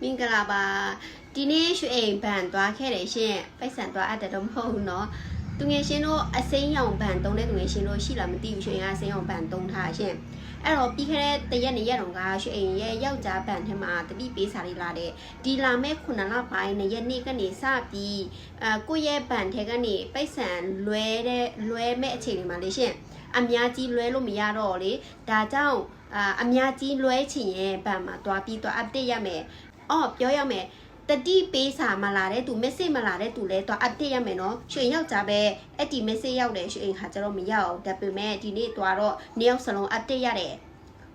မင်္ဂလာပါဒီနေ့ရွှေအိမ်ဘန်သွားခဲ့တယ်ရှင်ပိုက်ဆံသွားအပ်တယ်တော့မဟုတ်ဘူးเนาะသူငယ်ရှင်တို့အစိမ်းရောင်ဘန်တုံးတဲ့သူငယ်ရှင်တို့ရှိလားမသိဘူးရွှေအိမ်ကအစိမ်းရောင်ဘန်တုံးထားရှင်အဲ့တော့ပြီးခဲ့တဲ့တရက်နေ့ရက်တုန်းကရွှေအိမ်ရဲ့ယောက်ျားဘန်ထဲမှာတတိပေးစာလေးလာတဲ့ဒီလာမဲ့ခုနလပိုင်းနဲ့ရက်နေ့ကနေစပြီးအာကိုယ့်ရဲ့ဘန်ထဲကနေပိုက်ဆံလွဲတဲ့လွဲမဲ့အချိန်တွေမှာလေရှင်အများကြီးလွဲလို့မရတော့လေဒါကြောင့်အာအများကြီးလွဲချင်ရင်ဘန်မှာတွားပြီးတွား update ရမယ် အော်ပြောရမယ်တတိပေးစာမလာတဲ့သူ message မလာတဲ့သူလဲတော့ update ရမယ်နော်ရွှေယောက်ျားပဲအဲ့ဒီ message ရောက်တယ်ရွှေအိမ်ခါကျတော့မရောက်ဒါပေမဲ့ဒီနေ့တော့တော့နှစ်ယောက်စလုံး update ရတယ်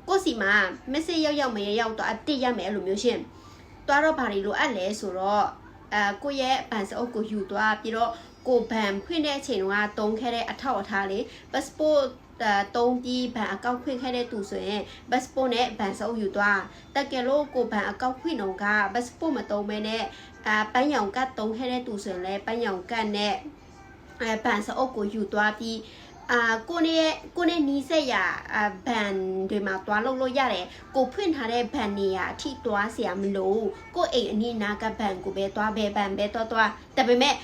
ကိုစီမှာ message ရောက်ရောက်မရောက်တော့ update ရမယ်အဲ့လိုမျိုးရှင်တွားတော့ဘာတွေလိုအပ်လဲဆိုတော့အဲကိုရဲ့ဘန်စအုပ်ကိုယူသွားပြီးတော့ ကိုဘန်ဖွင့်တဲ့အချိန်တုန်းကတုံးခဲ့တဲ့အထောက်အထားလေး passport တုံးပြီးဘန်အကောင့်ဖွင့်ခဲ့တဲ့သူဆိုရင် passport နဲ့ဘန်စအုပ်ယူသွားတကယ်လို့ကိုဘန်အကောင့်ဖွင့်တော့က passport မတုံးမဲနဲ့အာပန်းရောင်ကတ်တုံးခဲ့တဲ့သူဆိုရင်လည်းပန်းရောင်ကတ်နဲ့အဲဘန်စအုပ်ကိုယူသွားပြီးအာကိုနေကိုနေနီးစက်ရအာဘန်တွေမှာတွားလို့လို့ရတယ်ကိုဖွင့်ထားတဲ့ဘန်နေရအထိတွားเสียမလို့ကိုအိမ်အနီးနားကဘန်ကိုပဲတွားပဲဘန်ပဲတွားတွားဒါပေမဲ့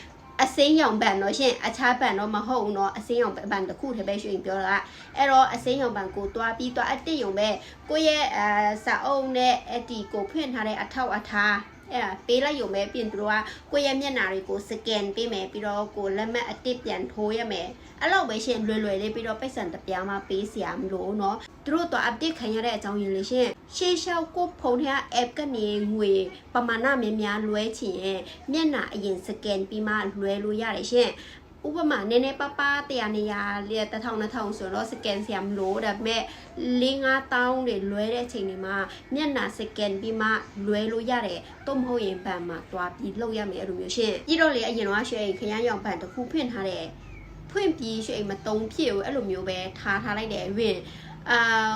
အစင်းရောင်ပန်တော့ရှင်အခြားပန်တော့မဟုတ်ဘူးနော်အစင်းရောင်ပန်တစ်ခုတည်းပဲရှင်ပြောတာကအဲ့တော့အစင်းရောင်ပန်ကိုတွားပြီးတွားအတစ်ရုံပဲကိုယ့်ရဲ့အဲစာအုပ်နဲ့အဲ့ဒီကိုဖွင့်ထားတဲ့အထောက်အထား အဲ့ဒါပေးလိုက်ရုံပဲပြင်သူတို့ကကိုယ့်ရဲ့မျက်နှာတွေကိုစကန်ပေးမယ်ပြီးတော့ကိုလက်မှတ်အတစ်ပြန်ထိုးရမယ်အဲ့လောက်ပဲရှင်လွယ်လွယ်လေးပြီးတော့ပိတ်စံတစ်ပြားမှပေးစရာမလိုเนาะသူတို့တော့ update ခံရတဲ့အကြောင်းရင်းလေးရှင်ရှေးလျှောက်ကိုဖုန်းထဲက app ကနေငွေပမာဏများများလွှဲချင်ရင်မျက်နှာအရင်စကန်ပြီးမှလွှဲလို့ရတယ်ရှင် ဥပမာနည်းနည်းပါးပါးတရားနေရာလေတစ်ထောင်နှစ်ထောင်ဆိုတော့စကန်ဆရာမလို့ဒါပေမဲ့၄၅တောင်းတွေလွဲတဲ့အချိန်တွေမှာမျက်နှာစကန်ပြီးမှလွဲလို့ရတယ်တော့မဟုတ်ရင်ဘန်မှာတွားပြီးလောက်ရမယ်အဲ့လိုမျိုးရှင်ပြီးတော့လေအရင်တော့ရွှေခရမ်းရောင်ဘန်တစ်ခုဖွင့်ထားတဲ့ဖွင့်ပြီးရွှေမတုံးဖြစ်ဘူးအဲ့လိုမျိုးပဲထားထားလိုက်တယ်ဝင်အာ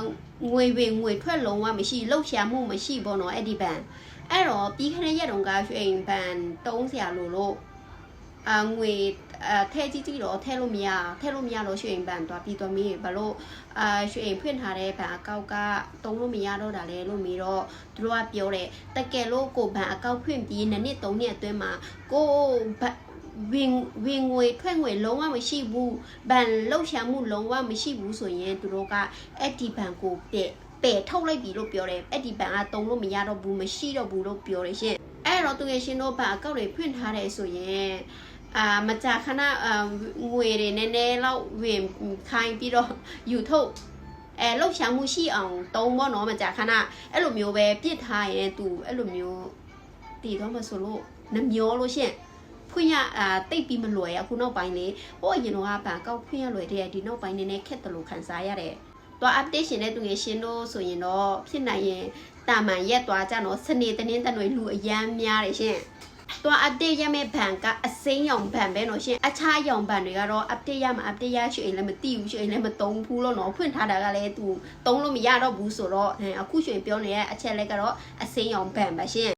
ငွေဝင်ငွေထွက်လုံးဝမရှိလှုပ်ရှားမှုမရှိဘောနော်အဲ့ဒီဘန်အဲ့တော့ပြီးခတဲ့ရက်တုန်းကရွှေဘန်တုံးဆရာလို့လို့ အာငွေအဲထဲကြီးကြီးတော့ထဲလို့မရထဲလို့မရတော့ရွှေအိမ်ပန်သွားပြီးတော့မင်းဘာလို့အာရွှေအိမ်ဖွင့်ထားတဲ့ဘန်အကောက်ကတုံးလို့မရတော့တာလေလို့မီတော့သူတို့ကပြောတယ်တကယ်လို့ကိုဘန်အကောက်ဖွင့်ပြီးနှစ်နှစ်သုံးနှစ်အတွင်းမှာကိုဘန်ဝင်ဝင်ငွေထွက်ငွေလုံးဝမရှိဘူးဘန်လှုပ်ရှားမှုလုံးဝမရှိဘူးဆိုရင်သူတို့ကအဲ့ဒီဘန်ကိုပယ်ပယ်ထုတ်လိုက်ပြီလို့ပြောတယ်အဲ့ဒီဘန်ကတုံးလို့မရတော့ဘူးမရှိတော့ဘူးလို့ပြောတယ်ရှင်အဲ့တော့သူရဲ့ရှင်တို့ဘန်အကောက်တွေဖွင့်ထားတယ်ဆိုရင် အာမကြာခဏအာငွေတွေနည်းနည်းလောက်ဝင်ခိုင်းပြီးတော့ယူထုတ်အဲလှုပ်ရှားမှုရှိအောင်တုံးပေါ့နော်မကြာခဏအဲ့လိုမျိုးပဲပြစ်ထားရင်သူအဲ့လိုမျိုးတည်တော့မဆိုလို့နှမျောလို့ရှင်ဖွင့်ရအာတိတ်ပြီးမလွယ်ရအခုနောက်ပိုင်းလေဟိုအရင်တော့ကဗန်ကောက်ဖွင့်ရလွယ်တဲ့ဒီနောက်ပိုင်းနည်းနည်းခက်တယ်လို့ခံစားရတယ်တော့ update ရှင်တဲ့သူငယ်ရှင်တို့ဆိုရင်တော့ဖြစ်နိုင်ရင်တာမန်ရက်သွားကြတော့စနေတနင်္တနွေလူအရန်များတယ်ရှင် တော့ update ရမယ့်ဘန်ကအစိမ်းရောင်ဘန်ပဲနော်ရှင်အခြားရောင်ဘန်တွေကတော့ update ရမှာ update ရရွှေလည်းမသိဘူးရွှေလည်းမတုံးဘူးလို့နော်ဖွင့်ထားတာကလည်းသူတုံးလို့မရတော့ဘူးဆိုတော့အခုရွှေပြောနေတဲ့အချက်လက်ကတော့အစိမ်းရောင်ဘန်ပါရှင်